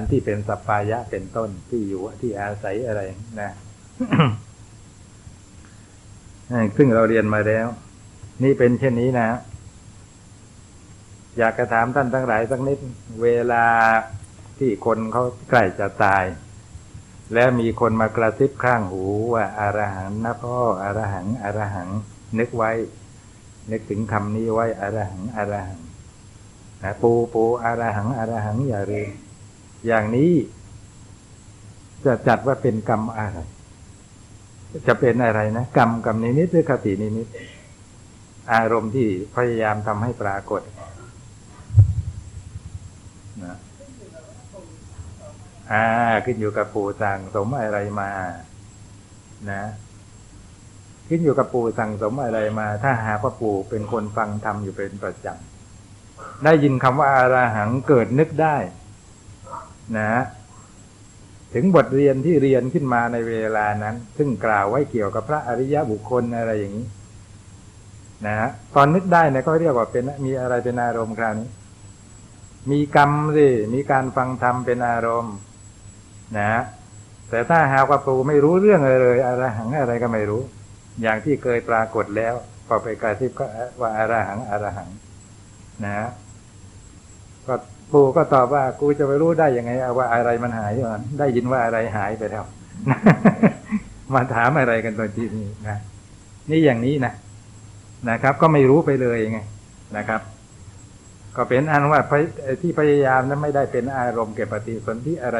อันที่เป็นสัปปายะเป็นต้นที่อยู่ที่อาศัยอะไรนะซึ่งเราเรียนมาแล้ว นี่เป็นเช่นนี้นะ อยากจะถามท่านทั้งหลายสักนิด เวลาที่คนเขาใกล้จะตาย แล้วมีคนมากระซิบข้างหูว่าอารหังนะพ่ออารหังอารหัง นึกไว้ นึกถึงคำนี้ไว้อารหังอารหังนะปูปูอารหังอารหังอย่าลืม อย่างนี้จะจัดว่าเป็นกรรมอะไร จะเป็นอะไรนะ กรรมกรรมนิมิตหรือคตินิมิต อารมณ์ที่พยายามทำให้ปรากฏนะอ่าขึ้นอยู่กับปู่สั่งสมอะไรมา นะ ขึ้นอยู่กับปู่สั่งสมอะไรมา ถ้าหากว่าปู่เป็นคนฟังธรรมอยู่เป็นประจำได้ยินคำว่าอาราหังเกิดนึกได้ นะ ถึงบทเรียนที่เรียนขึ้นมาในเวลานั้น ซึ่งกล่าวไว้เกี่ยวกับพระอริยบุคคลอะไรอย่างนี้ นะตอนนึกได้เนี่ยก็เรียกว่าเป็นมีอะไรเป็นอารมณ์คราวนี้ มีกรรมสิมีการฟังธรรมเป็นอารมณ์ นะ แต่ถ้าหากว่าปูไม่รู้เรื่องอะไรเลยอารหังอะไรก็ไม่รู้ อย่างที่เคยปรากฏแล้วพอไปกระซิบก็ว่าอารหังอารหัง นะ ก็ ปู่ก็ตอบว่า กูจะไปรู้ได้ยังไงว่าอะไรมันหายอะได้ยินว่าอะไรหายไปแล้วมาถามอะไรกันตอนที่นี้นะนี่อย่างนี้นะนะครับ ก็ไม่รู้ไปเลยไงนะครับ ก็เป็นอันว่าที่พยายามนั้นไม่ได้เป็นอารมณ์เก็บปฏิสนธิอะไร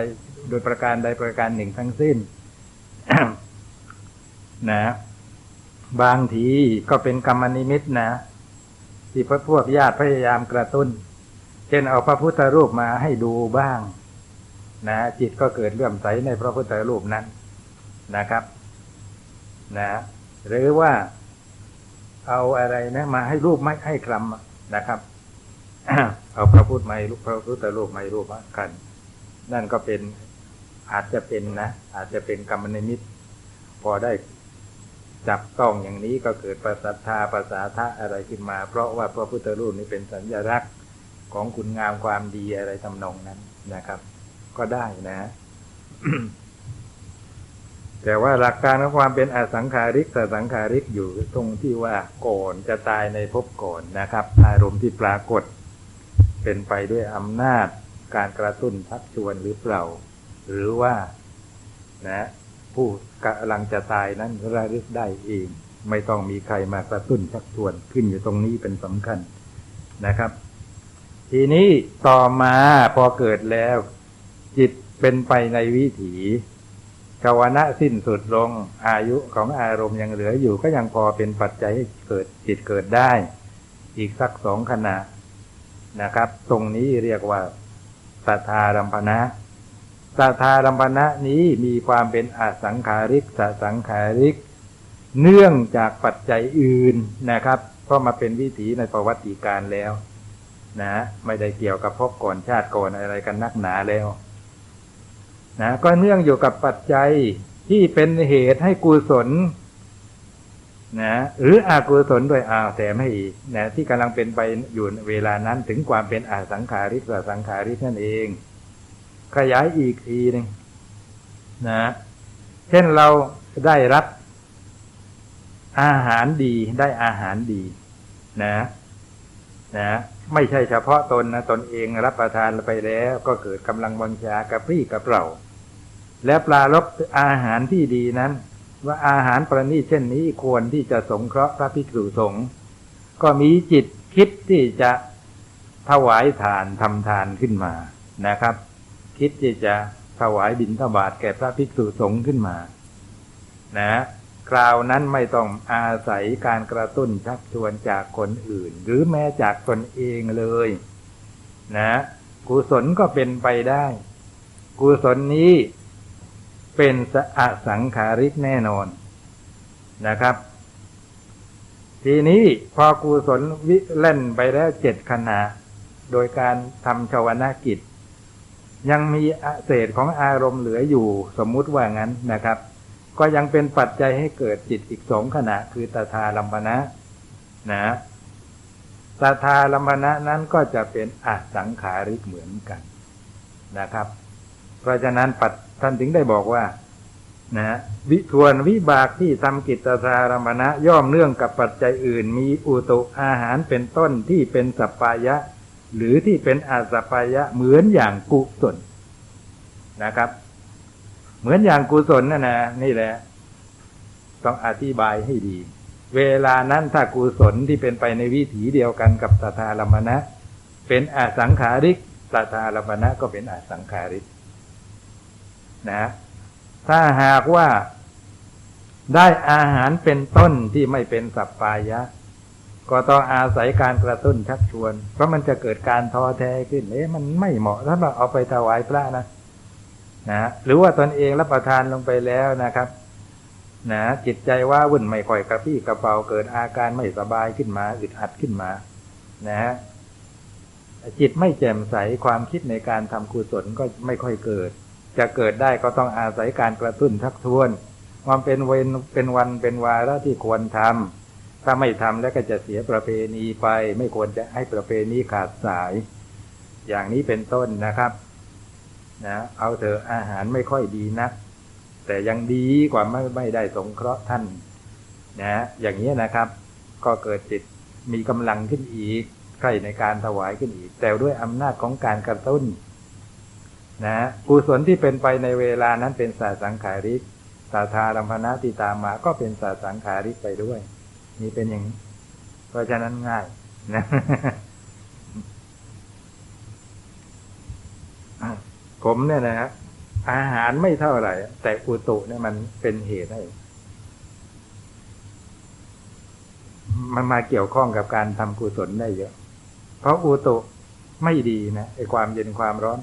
โดยประการใดประการหนึ่งทั้งสิ้นนะ บางทีก็เป็นกรรมนิมิตนะที่พวกญาติพยายามกระตุ้น เช่นเอาพระพุทธรูปมาให้ดูบ้าง นะ จิตก็เกิดเลื่อมใสในพระพุทธรูปนั้นนะครับ นะ หรือว่าเอาอะไรนะมาให้รูปไม่ให้คลำนะครับเอาพระพุทธไม่รูปพระพุทธรูปไม่รูปกัน นั่นก็เป็นอาจจะเป็นนะอาจจะเป็นกรรมนิมิตพอได้จับต้องอย่างนี้ก็เกิดประสัทธาภาษาทะอะไรขึ้นมา เพราะว่าพระพุทธรูปนี้เป็นสัญลักษณ์ ของคุณงามความดีอะไรทำนองนั้นนะครับ ก็ได้นะ แต่ว่าหลักการของความเป็นอสังขาริกสสังขาริกอยู่ตรงที่ว่าก่อนจะตายในภพก่อนนะครับ อารมณ์ที่ปรากฏ เป็นไปด้วยอำนาจการกระตุ้นทักชวนหรือเปล่า หรือว่า นะ ผู้กำลังจะตายนั้นระลึกได้เอง ไม่ต้องมีใครมากระตุ้นทักชวนขึ้นอยู่ตรงนี้เป็นสำคัญนะครับ ทีนี้ต่อมาพอเกิดแล้ว จิตเป็นไปในวิถีกวนะสิ้นสุดลงอายุของอารมณ์ยังเหลืออยู่ก็ยังพอเป็นปัจจัยให้เกิดจิตเกิดได้ อีกสักสองขณะนะครับ ตรงนี้เรียกว่าสัทธารัมพนะสัทธารัมพนะนี้มีความเป็นอสังขาริกสสังขาริก เนื่องจากปัจจัยอื่นนะครับเพราะมาเป็นวิถีในประวัติการแล้ว นะ ไม่ได้เกี่ยวกับพบก่อนชาติก่อนอะไรกันนักหนาแล้วนะก็เนื่องอยู่กับปัจจัยที่เป็นเหตุให้กุศลนะหรืออากุศลโดยอาแต่ไม่อีกนะที่กำลังเป็นไปอยู่เวลานั้นถึงความเป็นอาสังขาริกสังขาริกนั่นเอง ขยายอีกทีหนึ่งนะ เช่นเราได้รับอาหารดีได้อาหารดี นะ นะไม่ใช่เฉพาะตนนะตนเองรับประทานไปแล้วก็เกิดกำลังวังชากระปรี้กระเปร่า และปลารบอาหารที่ดีนั้น ว่าอาหารประณีตเช่นนี้ควรที่จะสงเคราะห์พระภิกษุสงฆ์ก็มีจิตคิดที่จะถวายทานทำทานขึ้นมานะครับ คิดที่จะถวายบิณฑบาตแก่พระภิกษุสงฆ์ขึ้นมา นะ คราวนั้นไม่ต้องอาศัยการกระตุ้นชักชวนจากคนอื่น หรือแม้จากตนเองเลยนะกุศลก็เป็นไปได้กุศลนี้เป็นสะสังขาริกแน่นอนนะครับ ทีนี้พอกุศลวิเล่นไปแล้วเจ็ดขณะ โดยการทำชาวนากิจ ยังมีเศษของอารมณ์เหลืออยู่สมมุติว่างั้นนะครับ ก็ยังเป็นปัจจัยให้เกิดจิตอีกสองขณะ คือตถาลัมปนะนะตถาลัมปนะนั้นก็จะเป็นอสังขาริกเหมือนกันนะครับ เพราะฉะนั้นปัดท่านถึงได้บอกว่านะวิทวนวิบากที่ทำกิจสารมณะย่อมเนื่องกับปัจจัยอื่น มีอุตุอาหารเป็นต้นที่เป็นสัปปายะ หรือที่เป็นอาสัปปายะเหมือนอย่างกุศลนะครับ เหมือนอย่างกุศลนั่นนะนี่แหละ ต้องอธิบายให้ดี เวลานั้นถ้ากุศลที่เป็นไปในวิถีเดียวกันกับตถารมณะเป็นอสังขาริกตถารมณะก็เป็นอสังขาริกนะ ถ้าหากว่าได้อาหารเป็นต้นที่ไม่เป็นสัปปายะ ก็ต้องอาศัยการกระตุ้นชักชวน เพราะมันจะเกิดการท้อแท้ขึ้นเอ๊ะมันไม่เหมาะถ้าเราเอาไปถวายพระนะ นะหรือว่าตนเองรับประทานลงไปแล้วนะครับ นะจิตใจว่าวุ่นไม่ค่อยกระปี้กระเป๋าเกิดอาการไม่สบายขึ้นมาอึดอัดขึ้นมา นะจิตไม่แจ่มใสความคิดในการทำกุศลก็ไม่ค่อยเกิด จะเกิดได้ก็ต้องอาศัยการกระตุ้นทักท้วนความเป็นเวรเป็นวันเป็นวาระที่ควรทำถ้าไม่ทำแล้วก็จะเสียประเพณีไป ไม่ควรจะให้ประเพณีขาดสาย อย่างนี้เป็นต้นนะครับ นะเอาเถอะอาหารไม่ค่อยดีนะแต่ยังดีกว่าไม่ไม่ได้สงเคราะห์ท่านนะอย่างนี้นะครับ ก็เกิดจิตมีกำลังขึ้นอีกใครในการถวายขึ้นอีก แต่ด้วยอำนาจของการกระตุ้นนะกุศลที่เป็นไปในเวลานั้นเป็นสาสังขาริกสาธารัมพนาติตามมาก็เป็นสาสังขาริกไปด้วย นี่เป็นอย่างนี้เพราะฉะนั้นง่ายนะ ผมเนี่ยนะฮะอาหารไม่เท่าไหร่ แต่อุตุเนี่ยมันเป็นเหตุให้มันมาเกี่ยวข้องกับการทำกุศลได้เยอะ เพราะอุตุไม่ดีนะไอความเย็นความร้อน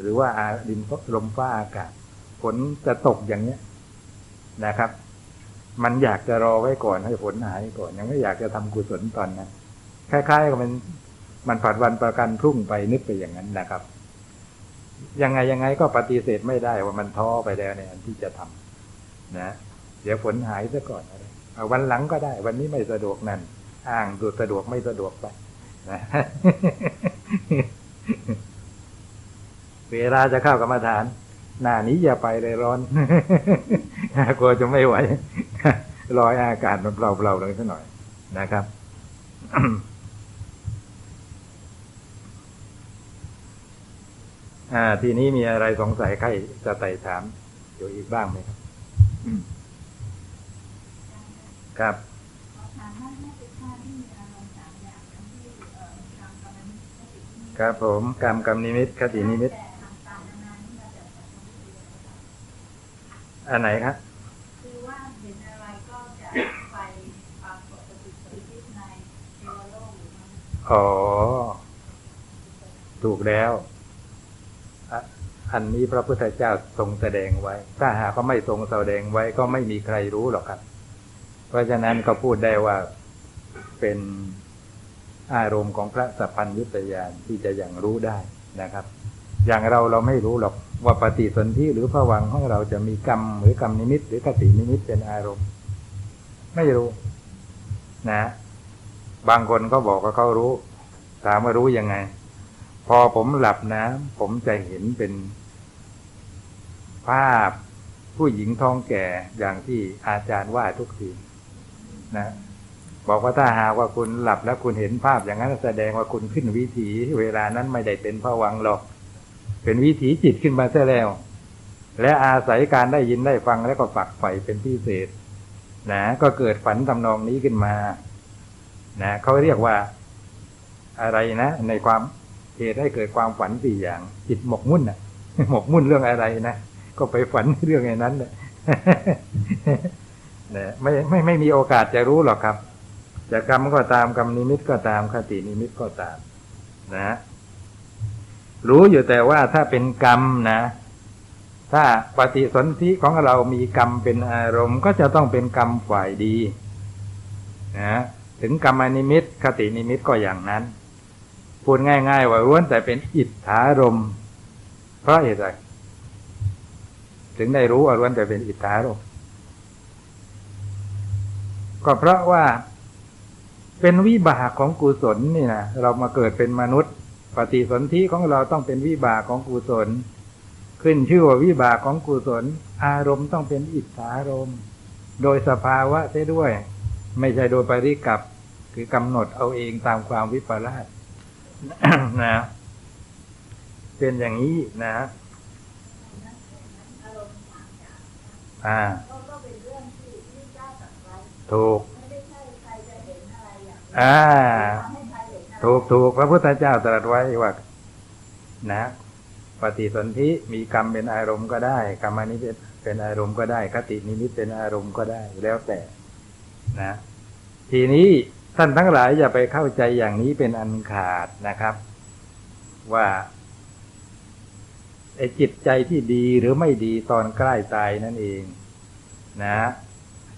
หรือว่าอาดินลมฟ้าอากาศฝนจะตกอย่างเนี้ยนะครับ มันอยากจะรอไว้ก่อนให้ฝนหายก่อน ยังไม่อยากจะทำกุศลตอนนั้นคล้ายๆกับมันมันผัดวันประกันพรุ่งไปนึกไปอย่างนั้นนะครับ ยังไงยังไงก็ปฏิเสธไม่ได้ว่ามันท้อไปแล้วในอันที่จะทำนะ เดี๋ยวฝนหายซะก่อนอะไรวันหลังก็ได้ วันนี้ไม่สะดวกนั่นอ้างดูสะดวกไม่สะดวกไปนะเวลาจะเข้ากรรมฐาน หน้านี้อย่าไปเลยร้อนกลัวจะไม่ไหวรอยอากาศมันเปล่าๆเลยสักหน่อยนะครับ อ่า ทีนี้มีอะไรสงสัยใครจะไต่ถามอยู่อีกบ้างไหมครับครับครับผมกรรมกรรมนิมิตคตินิมิต อันไหนครับคือว่าเห็นอะไรก็จะไปปรากฏปฏิสนธิในเทวโลกอ๋อ ถูกแล้ว อันนี้พระพุทธเจ้าทรงแสดงไว้ ถ้าหากก็ไม่ทรงแสดงไว้ก็ไม่มีใครรู้หรอกครับ เพราะฉะนั้นก็พูดได้ว่าเป็นอารมณ์ของพระสัพพัญญุตยานที่จะยังรู้ได้นะครับ อย่างเราเราไม่รู้หรอกว่าปฏิสนธิหรือผวังของเราจะมีกรรมหรือกรรมนิมิต หรือกตินิมิตเป็นอารมณ์ ไม่รู้นะ บางคนก็บอกว่าเขารู้ ถามว่ารู้ยังไง พอผมหลับนะผมจะเห็นเป็น ภาพผู้หญิงท้องแก่อย่างที่อาจารย์ว่าทุกทีนะ บอกว่าถ้าหากว่าคุณหลับแล้วคุณเห็นภาพอย่างนั้นแสดงว่าคุณขึ้นวิถีเวลานั้นไม่ได้เป็นผวังหรอก เป็นวิถีจิตขึ้นมาซะแล้ว และอาศัยการได้ยินได้ฟังแล้วก็ฝักใฝ่เป็นพิเศษนะก็เกิดฝันทำนองนี้ขึ้นมานะเขาเรียกว่าอะไรนะ ในความ เหตุให้เกิดความฝันสี่อย่าง จิตหมกมุ่นนะหมกมุ่นเรื่องอะไรนะก็ไปฝันเรื่องอย่างนั้นเนี่ยไม่ไม่ไม่มีโอกาสจะรู้หรอกครับจะกรรมก็ตามกรรมนิมิตก็ตามคตินิมิตก็ตาม นะ รู้อยู่แต่ว่าถ้าเป็นกรรมนะ ถ้าปฏิสนธิของเรามีกรรมเป็นอารมณ์ ก็จะต้องเป็นกรรมฝ่ายดีนะถึงกรรมนิมิตคตินิมิตก็อย่างนั้น พูดง่าย ๆ ว่าล้วนแต่เป็นอิทธารม เพราะเหตุไรถึงได้รู้ว่าล้วนแต่เป็นอิทธารม ก็เพราะว่าเป็นวิบากของกุศลนี่นะเรามาเกิดเป็นมนุษย์ ปฏิสนธิของเราต้องเป็นวิบากของกุศล ขึ้นชื่อว่าวิบากของกุศล อารมณ์ต้องเป็นอิทธารม โดยสภาวะเสียด้วย ไม่ใช่โดยปริกับ คือกำหนดเอาเองตามความวิปลาส นะ เป็นอย่างนี้นะอ่าก็เป็นเรื่องที่ที่เจ้าถูกอ่าถูกถูกพระพุทธเจ้าตรัสไว้ว่า นะ ปฏิสนธิมีกรรมเป็นอารมณ์ก็ได้กรรมนิมิตเป็นอารมณ์ก็ได้ คตินิมิตเป็นอารมณ์ก็ได้ แล้วแต่ นะ ทีนี้ ท่านทั้งหลายอย่าไปเข้าใจอย่างนี้เป็นอันขาดนะครับ ว่าไอ้จิตใจที่ดีหรือไม่ดีตอนใกล้ตายนั่นเองนะ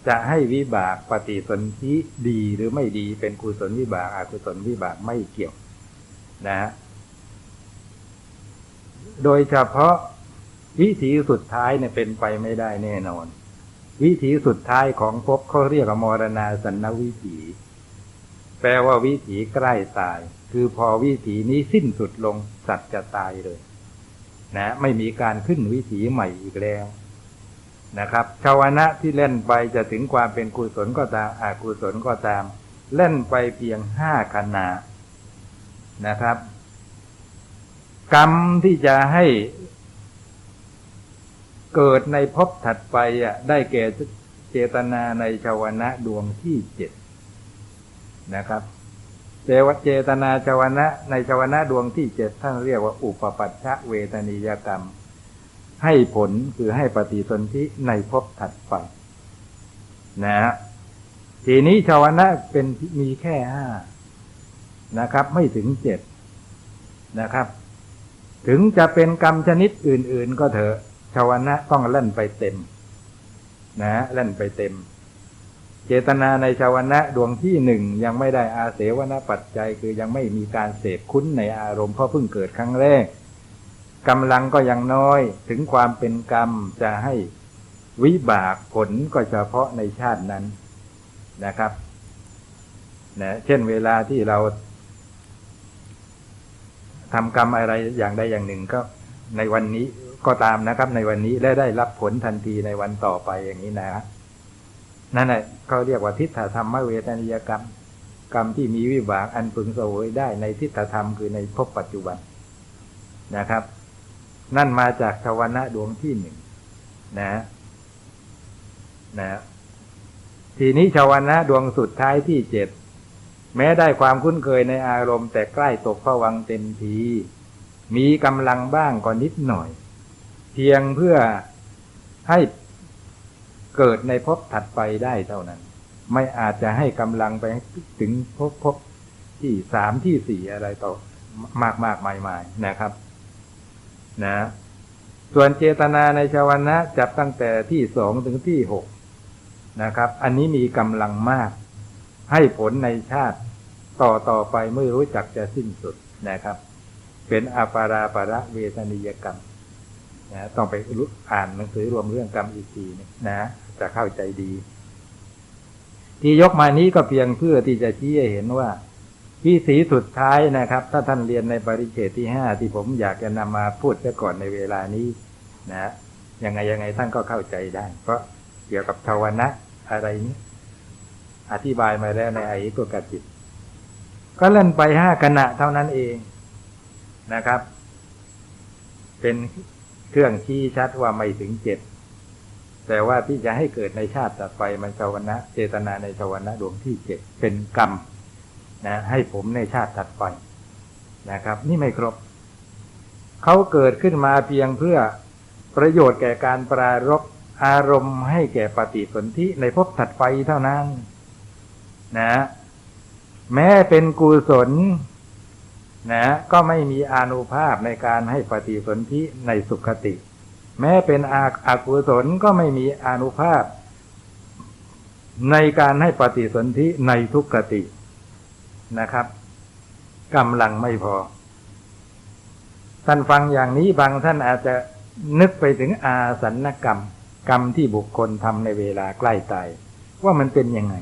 จะให้วิบากปฏิสนธิดีหรือไม่ดีเป็นกุศลวิบากอกุศลวิบากไม่เกี่ยวนะ โดยเฉพาะวิถีสุดท้ายเนี่ยเป็นไปไม่ได้แน่นอน วิถีสุดท้ายของภพเขาเรียกว่ามรณาสันนวิถี แปลว่าวิถีใกล้ตาย คือพอวิถีนี้สิ้นสุดลงสัตว์จะตายเลย นะ ไม่มีการขึ้นวิถีใหม่อีกแล้วนะครับชาวนะที่เล่นไปจะถึงความเป็นกุศลก็ตามอกุศลก็ตาม เล่นไปเพียงห้าขณะนะครับ กรรมที่จะให้เกิดในภพถัดไปอะได้แก่เจตนาในชาวนะดวงที่เจ็ด นะครับเจวเจตนาชาวนะในชาวนะดวงที่เจ็ดท่านเรียกว่าอุปปัชชะเวทนิยกรรม ให้ผลคือให้ปฏิสนธิในภพถัดไปนะฮะทีนี้ชาวนะเป็นมีแค่ห้านะครับ ไม่ถึงเจ็ดนะครับ ถึงจะเป็นกรรมชนิดอื่น ๆ ก็เถอะชาวนะต้องเล่นไปเต็ม นะเล่นไปเต็ม เจตนาในชาวนะดวงที่หนึ่งยังไม่ได้อาเสวนปัจจัย คือยังไม่มีการเสพคุ้นในอารมณ์เพราะเพิ่งเกิดครั้งแรกกำลังก็ยังน้อยถึงความเป็นกรรมจะให้วิบากผลก็เฉพาะในชาตินั้นนะครับนะเช่นเวลาที่เราทำกรรมอะไรอย่างใดอย่างหนึ่งก็ในวันนี้ก็ตามนะครับ ในวันนี้และได้รับผลทันทีในวันต่อไปอย่างนี้นะ นั่นแหละเขาเรียกว่าทิฏฐธรรมเวทนิยกรรม กรรมที่มีวิบากอันพึงเสวยได้ในทิฏฐธรรมคือในภพปัจจุบันนะครับ นั่นมาจากชาวนะดวงที่หนึ่งนะนะ ทีนี้ชาวนะดวงสุดท้ายที่เจ็ดแม้ได้ความคุ้นเคยในอารมณ์ แต่ใกล้ตกผวังเต็มที มีกำลังบ้างก็นิดหน่อย เพียงเพื่อให้ เกิดในภพถัดไปได้เท่านั้น ไม่อาจจะให้กำลังไปถึงภพภพที่สามที่สี่อะไรต่อมากมากมายมายนะครับ นะ ส่วนเจตนาในชาวนะจับตั้งแต่ที่สองถึงที่หกนะครับ อันนี้มีกำลังมาก ให้ผลในชาติต่อต่อไปไม่รู้จักจะสิ้นสุดนะครับ เป็นอาปาราปาระเวทนิยกรรม นะต้องไปอ่านหนังสือรวมเรื่องกรรมอีกทีนะ จะเข้าใจดี ที่ยกมานี้ก็เพียงเพื่อที่จะชี้ให้เห็นว่าวิสีสุดท้ายนะครับ ถ้าท่านเรียนในปริเฉตที่ห้าที่ผมอยากจะนำมาพูดเสียก่อนในเวลานี้ นะยังไงยังไงท่านก็เข้าใจได้ เพราะเกี่ยวกับชาวนะอะไรนี้ อธิบายมาแล้วในไอ้ตัวกจิต ก็เล่นไปห้าขณะเท่านั้นเองนะครับ เป็น เครื่องชี้ชัดว่าไม่ถึงเจ็ดแต่ว่าที่จะให้เกิดในชาติต่อไปมันชาวนะเจตนาในชาวนะดวงที่เจ็ดเป็นกรรมนะให้ผมในชาติถัดไปนะครับ นี่ไม่ครบเขาเกิดขึ้นมาเพียงเพื่อประโยชน์แก่การปรารบอารมณ์ให้แก่ปฏิสนธิในภพถัดไปเท่านั้น นะ แม้เป็นกุศล นะก็ไม่มีอานุภาพในการให้ปฏิสนธิในสุขติ แม้เป็นอาอากุศลก็ไม่มีอานุภาพ ในการให้ปฏิสนธิในทุกขตินะครับกำลังไม่พอ ท่านฟังอย่างนี้บางท่านอาจจะนึกไปถึงอาสันกรรม กรรมที่บุคคลทำในเวลาใกล้ตาย ว่ามันเป็นยังไง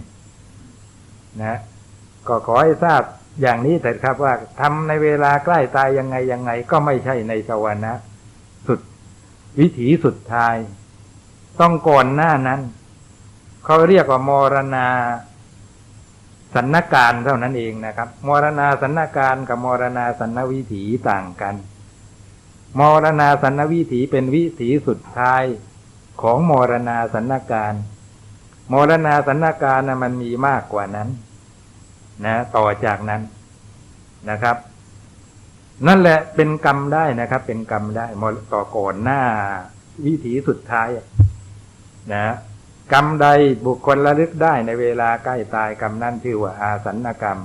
นะ ก็ขอให้ทราบ อย่างนี้แต่ครับว่าทำในเวลาใกล้ตายยังไงยังไง ก็ไม่ใช่ในสวรรค์สุด วิถีสุดท้าย ต้องก่อนหน้านั้น เขาเรียกว่ามรณาสันนการเท่านั้นเองนะครับ มรณาสันนการกับมรณาสันนวิถีต่างกัน มรณาสันนวิถีเป็นวิถีสุดท้ายของมรณาสันนการมรณาสันนการนะมันมีมากกว่านั้น นะต่อจากนั้นนะครับ นั่นแหละเป็นกรรมได้นะครับ เป็นกรรมได้มรต่อก่อนหน้า วิถีสุดท้ายนะกรรมใดบุคคลระลึกได้ในเวลาใกล้ตายกรรมนั้นชื่อว่าอาสันนกรรม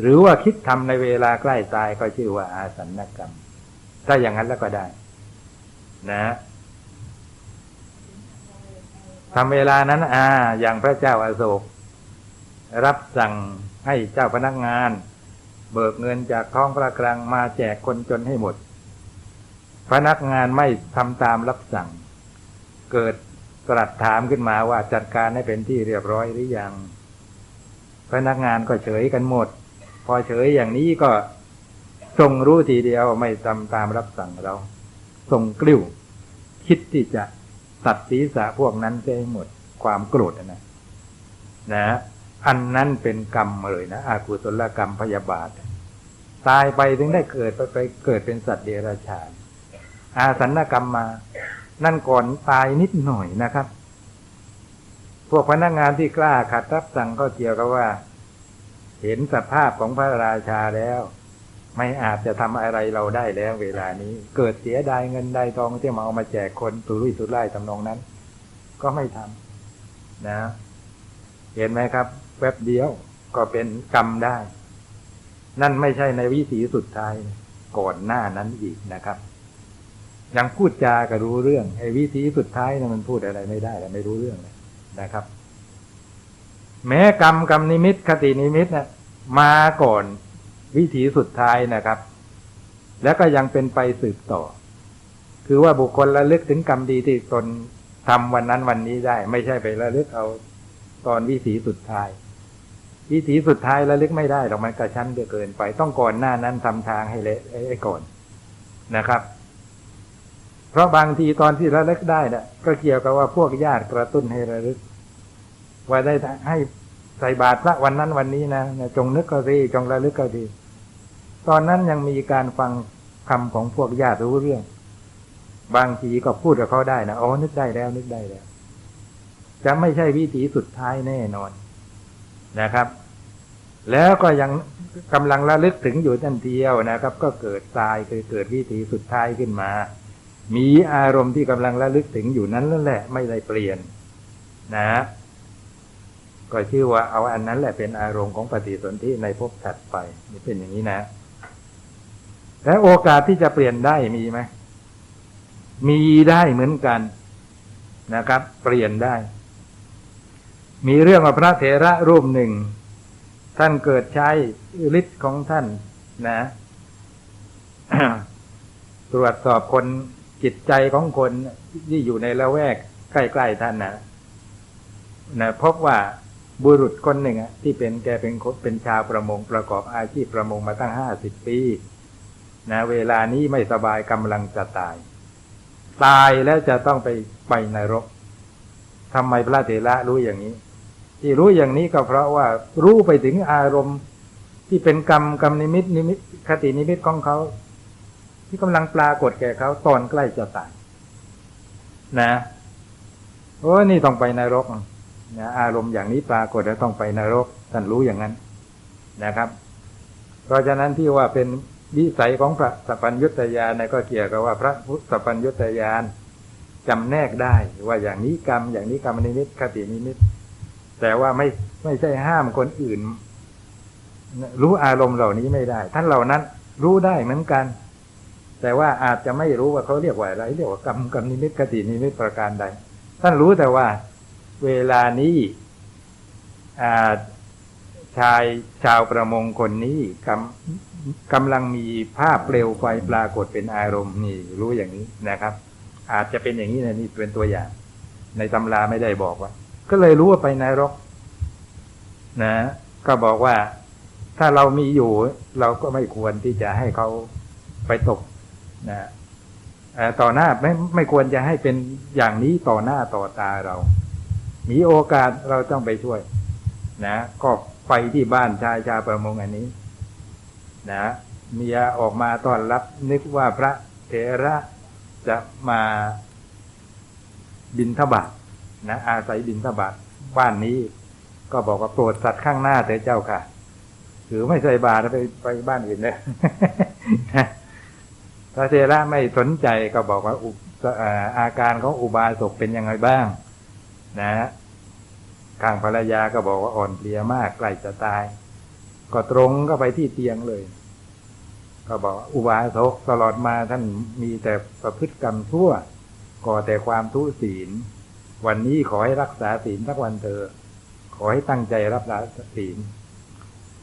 หรือว่าคิดทำในเวลาใกล้ตายก็ชื่อว่าอาสันนกรรม ถ้าอย่างนั้นแล้วก็ได้ นะทำเวลานั้น อ่า อย่างพระเจ้าอาโศก รับสั่ง ให้เจ้าพนักงาน เบิกเงินจากท้องพระคลังมาแจกคนจนให้หมด พนักงานไม่ทำตามรับสั่ง เกิดตรัสถามขึ้นมาว่าจัดการให้เป็นที่เรียบร้อยหรือยัง พนักงานก็เฉยกันหมด พอเฉยอย่างนี้ก็ส่งรู้ทีเดียวไม่ทำตามรับสั่งเราส่งกลิ้ว คิดที่จะตัดศีรษะพวกนั้นได้หมดความโกรธนะ นะ อันนั้นเป็นกรรมเลยนะอากุศลกรรมพยาบาท ตายไปถึงได้เกิดไปไปเกิดเป็นสัตว์เดรัจฉานอาสันนกรรมมา นั่นก่อนตายนิดหน่อยนะครับ พวกพนักงานที่กล้าขัดรับสั่งก็เกี่ยวกับว่า เห็นสภาพของพระราชาแล้ว ไม่อาจจะทำอะไรเราได้แล้วเวลานี้ เกิดเสียดายเงินได้ทองที่มาเอามาแจกคนตุรุ่ยตุร่ายทำนองนั้น ก็ไม่ทำนะ เห็นไหมครับ แวบเดียวก็เป็นกรรมได้ นั่นไม่ใช่ในวิถีสุดท้ายก่อนหน้านั้นอีกนะครับ ยังพูดจาก็รู้เรื่องไอ้วิธีสุดท้ายนะมันพูดอะไรไม่ได้และไม่รู้เรื่องเลยนะครับ แม้กรรมกรรมนิมิตคตินิมิตนะมาก่อนวิถีสุดท้ายนะครับ แล้วก็ยังเป็นไปสืบต่อ คือว่าบุคคลระลึกถึงกรรมดีที่ตนทำวันนั้นวันนี้ได้ ไม่ใช่ไประลึกเอาตอนวิถีสุดท้าย วิถีสุดท้ายระลึกไม่ได้หรอกมันกระชั้นเกินไป ต้องก่อนหน้านั้นทำทางให้เละไอ้ก่อนนะครับ เพราะบางทีตอนที่ระลึกได้นะ่ะ ก็เกี่ยวกับว่าพวกญาติกระตุ้นให้ระลึก ว่าได้ให้ใส่บาตรพระวันนั้นวันนี้นะจงนึกก็ดีจงระลึกก็ดี ตอนนั้นยังมีการฟังคำของพวกญาติรู้เรื่อง บางทีก็พูดกับเขาได้นะอ๋อนึกได้แล้วนึกได้แล้ว จะไม่ใช่วิถีสุดท้ายแน่นอน นะครับ แล้วก็ยังกำลังระลึกถึงอยู่ทันเดียวนะครับ ก็เกิดตายคือเกิดวิถีสุดท้ายขึ้นมา มีอารมณ์ที่กำลังระลึกถึงอยู่นั้นนั่นแหละ ไม่ได้เปลี่ยนนะ ก็ชื่อว่าเอาอันนั้นแหละเป็นอารมณ์ของปฏิสนธิในภพถัดไปนี่เป็นอย่างนี้นะ และโอกาสที่จะเปลี่ยนได้มีไหมมีได้เหมือนกันนะครับ เปลี่ยนได้ มีเรื่องว่าพระเถระรูปหนึ่ง ท่านเกิดใช้ฤทธิ์ของท่านนะตรวจสอบคนจิตใจของคนที่อยู่ในละแวกใกล้ๆท่านนะนะพบว่าบุรุษคนหนึ่งที่เป็นแกเป็นคนเป็นชาวประมงประกอบอาชีพประมงมาตั้งห้าสิบปีนะเวลานี้ไม่สบายกำลังจะตาย ตายแล้วจะต้องไปไปนรกทำไมพระเถระรู้อย่างนี้ ที่รู้อย่างนี้ก็เพราะว่ารู้ไปถึงอารมณ์ที่เป็นกรรมกรรมนิมิตนิมิตคตินิมิตของเขา ที่กำลังปรากฏแก่เขาตอนใกล้จะตายนะโอ้นี่ต้องไปนรกนะอารมณ์อย่างนี้ปรากฏแล้วต้องไปนรกท่านรู้อย่างนั้นนะครับ เพราะฉะนั้นที่ว่าเป็นวิสัยของพระสัพพัญญุตยานก็เกี่ยวกับว่าพระสัพพัญญุตยานจำแนกได้ว่าอย่างนี้กรรม อย่างนี้กรรมนิมิตคตินิมิต แต่ว่าไม่ไม่ใช่ห้ามคนอื่น รู้อารมณ์เหล่านี้ไม่ได้ ท่านเหล่านั้นรู้ได้เหมือนกัน แต่ว่าอาจจะไม่รู้ว่าเขาเรียกว่าอะไรเรียกว่ากรรมกรรมนิมิตคตินิมิตประการใด ท่านรู้แต่ว่า เวลานี้ชายชาวประมงคนนี้กำกำลังมีภาพเปลวไฟปรากฏเป็นอารมณ์นี่ รู้อย่างนี้นะครับ อาจจะเป็นอย่างนี้นะนี่เป็นตัวอย่าง ในตำราไม่ได้บอกว่า ก็เลยรู้ว่าไปนรก นะ ก็บอกว่า ถ้าเรามีอยู่ เราก็ไม่ควรที่จะให้เขาไปตก นะเอ่อต่อหน้าไม่ไม่ควรจะให้เป็นอย่างนี้ต่อหน้าต่อตาเรา มีโอกาสเราต้องไปช่วย นะ ก็ไปที่บ้านชายชาวประมงอันนี้ นะเมียออกมาต้อนรับนึกว่าพระเถระจะมาบินทบาท นะอาศัยบินทบาทบ้านนี้ ก็บอกว่าโปรดสัตว์ข้างหน้าเถอะเจ้าค่ะถือไม่ใส่บาตรไปไปบ้านอื่นเลยพระเถระไม่สนใจก็บอกว่าอาการของอุบาสกเป็นยังไงบ้าง นะข้างภรรยาก็บอกว่าอ่อนเพลียมากใกล้จะตาย ก็ตรงก็ไปที่เตียงเลย ก็บอกว่าอุบาสกตลอดมาท่านมีแต่ประพฤติกรรมชั่วก่อแต่ความทุศีล วันนี้ขอให้รักษาศีลสักวันเถอะขอให้ตั้งใจรับษาศีล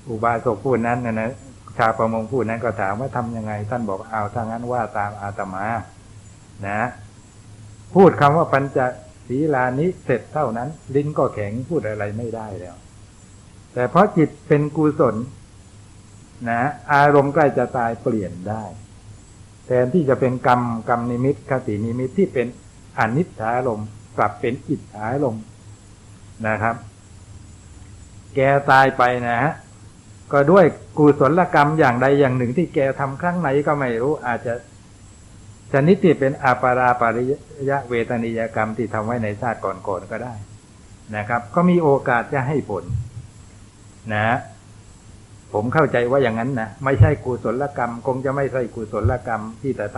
อุบาสกพูดนั้นนะนะชาวประมงพูดนั้นก็ถามว่าทำยังไง ท่านบอกเอาถ้างั้นว่าตามอาตมา นะ พูดคำว่าปัญจศีลานิเสร็จเท่านั้น ลิ้นก็แข็งพูดอะไรไม่ได้แล้ว แต่เพราะจิตเป็นกุศล นะ อารมณ์ใกล้จะตายเปลี่ยนได้แทนที่จะเป็นกรรมกรรมนิมิตคตินิมิตที่เป็นอนิจจารมณ์ กลับเป็นอิจฉารมณ์นะครับ แกตายไปนะฮะก็ด้วยกุศลกรรมอย่างใดอย่างหนึ่งที่แกทำครั้งไหนก็ไม่รู้อาจจะชนิดที่เป็นอาปาราปริยะเวทนิยกรรมที่ทำไว้ในชาติก่อนๆก็ได้นะครับ ก็มีโอกาสจะให้ผล นะ ผมเข้าใจว่าอย่างนั้นนะไม่ใช่กุศลกรรม คงจะไม่ใช่กุศลกรรมที่จะท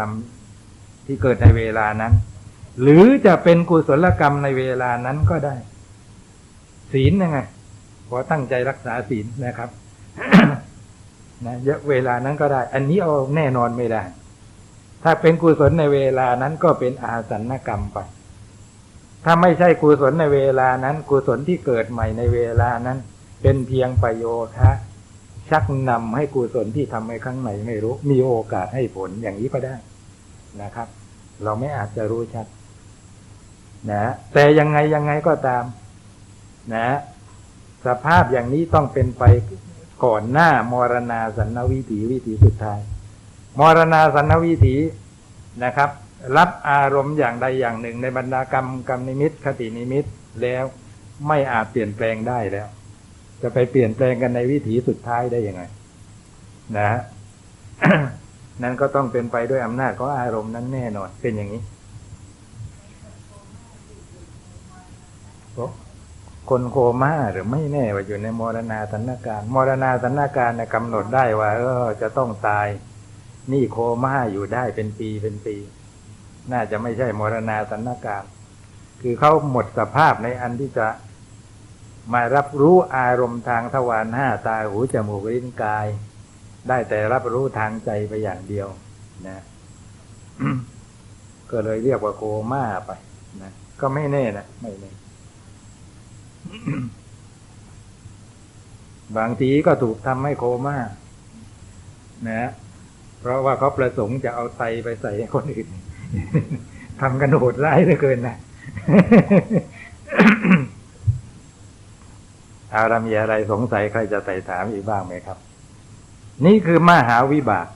ำที่เกิดในเวลานั้น หรือจะเป็นกุศลกรรมในเวลานั้นก็ได้ ศีลยังไงขอตั้งใจรักษาศีลนะครับนะเยอะเวลานั้นก็ได้ อันนี้เอาแน่นอนไม่ได้ ถ้าเป็นกุศลในเวลานั้นก็เป็นอาสันกรรมไป ถ้าไม่ใช่กุศลในเวลานั้น กุศลที่เกิดใหม่ในเวลานั้น เป็นเพียงประโยชน์ฮะชักนำให้กุศลที่ทำในครั้งไหนไม่รู้ มีโอกาสให้ผลอย่างนี้ก็ได้นะครับ เราไม่อาจจะรู้ชัด นะแต่ยังไงยังไงก็ตาม นะ สภาพอย่างนี้ต้องเป็นไปก่อนหน้ามรณาสันนวิถีวิถีสุดท้าย มรณาสันนวิถีนะครับ รับอารมณ์อย่างใดอย่างหนึ่งในบรรดากรรมกรรมนิมิตคตินิมิตแล้วไม่อาจเปลี่ยนแปลงได้แล้ว จะไปเปลี่ยนแปลงกันในวิถีสุดท้ายได้ยังไง นะฮะนั่นก็ต้องเป็นไปด้วยอำนาจของอารมณ์นั้นแน่นอนเป็นอย่างนี้ คนโคม่าหรือไม่แน่ว่าอยู่ในมรณาสันนาการมรณาสันนาการนะกำหนดได้ว่า เออ จะต้องตาย นี่โคม่าอยู่ได้เป็นปีเป็นปี น่าจะไม่ใช่มรณาสันนาการ คือเขาหมดสภาพในอันที่จะมารับรู้อารมณ์ทางทวารห้าตาหูจมูกลิ้นกาย ได้แต่รับรู้ทางใจไปอย่างเดียว นะ ก็เลยเรียกว่าโคม่าไปนะก็ไม่แน่นะไม่แน่ บางทีก็ถูกทำให้โคม่านะเพราะว่าเขาประสงค์จะเอาไตไปใส่ให้คนอื่นทำกันโหดร้ายเหลือเกินนะเอาละมีอะไรสงสัยใครจะใส่ถามอีกบ้างไหมครับ นี่คือมหาวิบาก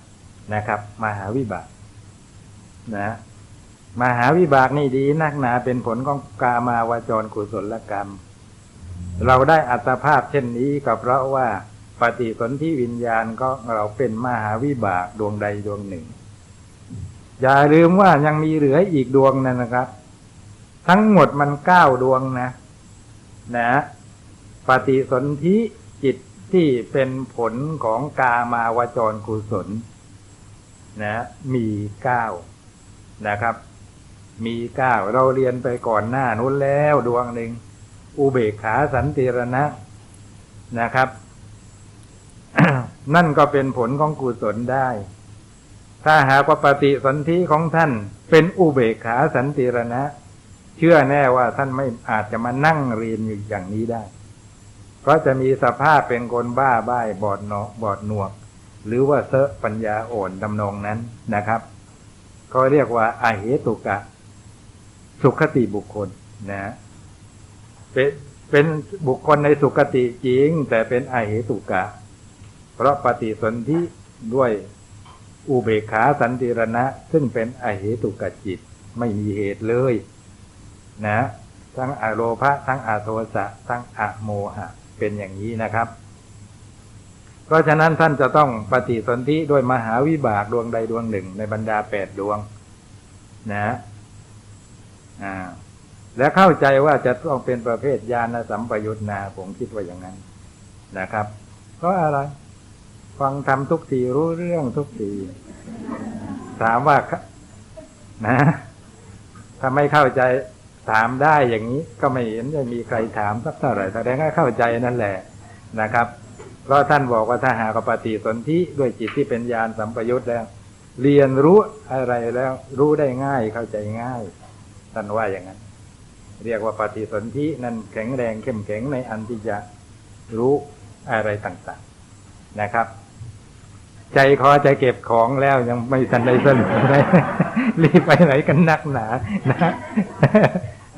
นะครับมหาวิบาก นะมหาวิบากนี่ดีนักหนาเป็นผลของกามาวาจรกุศลกรรม เราได้อัตภาพเช่นนี้ก็เพราะว่าปฏิสนธิวิญญาณก็เราเป็นมหาวิบากดวงใดดวงหนึ่ง อย่าลืมว่ายังมีเหลืออีกดวงนั่นนะครับ ทั้งหมดมันเก้าดวงนะ นะ ปฏิสนธิจิตที่เป็นผลของกามาวจรกุศล นะ มีเก้านะครับ มีเก้าเราเรียนไปก่อนหน้านู้นแล้วดวงหนึ่ง อุเบกขาสันติรณะนะครับ นั่นก็เป็นผลของกุศลได้ ถ้าหากว่าปฏิสนธิของท่าน เป็นอุเบกขาสันติรณะ เชื่อแน่ว่าท่านไม่อาจจะมานั่งเรียนอยู่อย่างนี้ได้ เพราะจะมีสภาพเป็นคนบ้าใบ้บอดเนาะบอดหนวก หรือว่าเซอะปัญญาอ่อนดำนองนั้นนะครับเขาเรียกว่าอาเหตุกะ สุขติบุคคลนะ เป็นเป็นบุคคลในสุคติจริง แต่เป็นอาเหตุกะ เพราะปฏิสนธิด้วยอุเบกขาสันติรณะ ซึ่งเป็นอเหตุกะจิตไม่มีเหตุเลย นะ ทั้งอโลภะทั้งอโทสะทั้งอโมหะ เป็นอย่างนี้นะครับ เพราะฉะนั้นท่านจะต้องปฏิสนธิด้วยมหาวิบากดวงใดดวงหนึ่งในบรรดาแปดดวง นะ อ่า และเข้าใจว่าจะต้องเป็นประเภทญาณสัมปยุตนา ผมคิดว่าอย่างนั้นนะครับ เพราะอะไร ฟังทำทุกทีรู้เรื่องทุกที ถามว่านะถ้าไม่เข้าใจถามได้อย่างนี้ ก็ไม่เห็นจะมีใครถามสักเท่าไหร่แสดงว่าเข้าใจนั่นแหละนะครับ เพราะท่านบอกว่าถ้าหากปฏิสนธิด้วยจิตที่เป็นญาณสัมปยุตแล้ว เรียนรู้อะไรแล้ว รู้ได้ง่ายเข้าใจง่ายท่านว่าอย่างนั้น เรียกว่าปฏิสนธินั้นแข็งแรงเข้มแข็งในอันที่จะรู้อะไรต่างๆนะครับ ใจคอจะเก็บของแล้วยังไม่ทันได้สนุกเลยรีบไปไหนกันนักหนานะ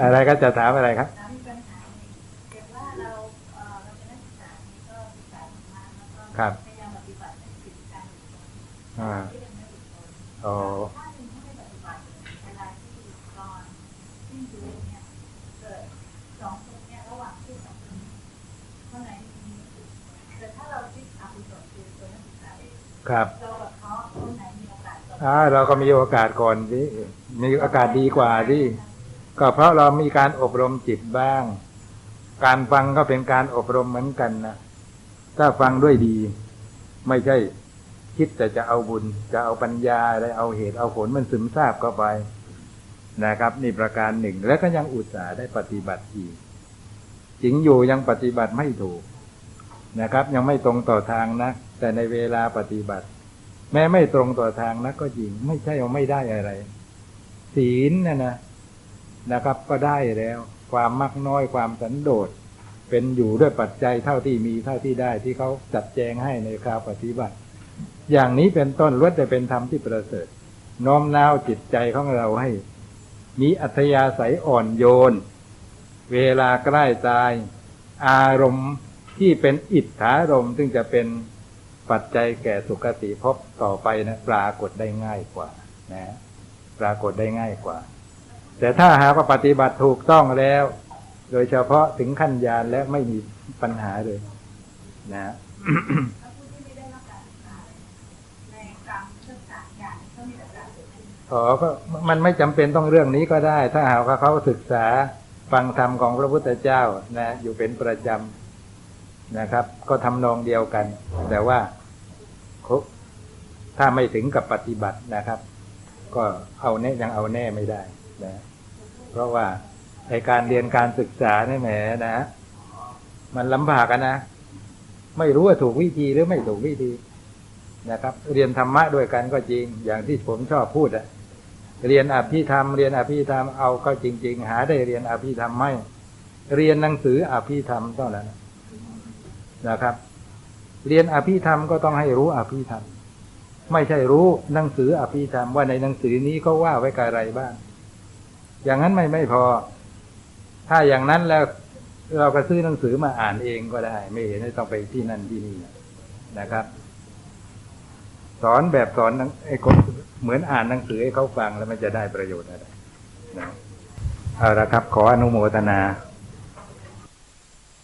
อะไรก็จะถามอะไรครับแล้วมีปัญห ครับเราเขาคนไหนมีโอกาสต่ออ่าเราก็มีโอกาสก่อนสิมีโอกาสดีกว่าที่ก็เพราะเรามีการอบรมจิตบ้าง การฟังก็เป็นการอบรมเหมือนกันนะถ้าฟังด้วยดี ไม่ใช่คิดแต่จะเอาบุญ จะเอาปัญญาอะไรเอาเหตุเอาผลมันซึมซาบเข้าไปนะครับนี่ประการหนึ่ง แล้วก็ยังอุตส่าห์ได้ปฏิบัติอีกจริงอยู่ยังปฏิบัติไม่ถูกนะครับ ยังไม่ตรงต่อทางนะ แต่ในเวลาปฏิบัติ แม้ไม่ตรงต่อทางนะก็จริงไม่ใช่ว่าไม่ได้อะไร ศีลนะนะนะครับ ก็ได้แล้ว ความมักน้อยความสันโดษเป็นอยู่ด้วยปัจจัยเท่าที่มีเท่าที่ได้ที่เขาจัดแจงให้ในคราวปฏิบัติ อย่างนี้เป็นต้นล้วนแต่เป็นธรรมที่ประเสริฐน้อมน้าวจิตใจของเราให้ มีอัธยาศัยอ่อนโยน เวลาใกล้ตาย อารมณ์ที่เป็นอิทธารมณ์ซึ่งจะเป็น ปัจจัยแก่สุคติภพต่อไปนะปรากฏได้ง่ายกว่า นะ ปรากฏได้ง่ายกว่า แต่ถ้าหากว่าปฏิบัติถูกต้องแล้ว โดยเฉพาะถึงขั้นญาณและไม่มีปัญหาเลย นะแล้วผู้ที่ไม่ได้รับการศึกษาในกรรมศึกษาอย่างก็มีโอกาสเกิดขึ้นอ๋อก็มันไม่จำเป็นต้องเรื่องนี้ก็ได้ ถ้าหากว่าเขาศึกษาฟังธรรมของพระพุทธเจ้านะ อยู่เป็นประจำนะครับ ก็ทำนองเดียวกัน แต่ว่า เขาถ้าไม่ถึงกับปฏิบัตินะครับ ก็เอาแน่ยังเอาแน่ไม่ได้นะ เพราะว่าในการเรียนการศึกษาเนี่ยแหมนะ มันลำบากนะ ไม่รู้ว่าถูกวิธีหรือไม่ถูกวิธีนะครับ เรียนธรรมะด้วยกันก็จริง อย่างที่ผมชอบพูดอะเรียนอภิธรรม เรียนอภิธรรมเอาก็จริง ๆ หาได้เรียนอภิธรรมไหมเรียนหนังสืออภิธรรมเท่านั้นนะครับ เรียนอภิธรรมก็ต้องให้รู้อภิธรรม ไม่ใช่รู้หนังสืออภิธรรมว่าในหนังสือนี้เขาว่าไว้กับอะไรบ้าง อย่างนั้นไม่ไม่พอ ถ้าอย่างนั้นแล้วเราก็ซื้อหนังสือมาอ่านเองก็ได้ ไม่เห็นต้องไปที่นั่นที่นี่นะครับ สอนแบบสอนไอ้คนเหมือนอ่านหนังสือให้เขาฟังแล้วมันจะได้ประโยชน์อะไรนะเอาละครับ ขออนุโมทนา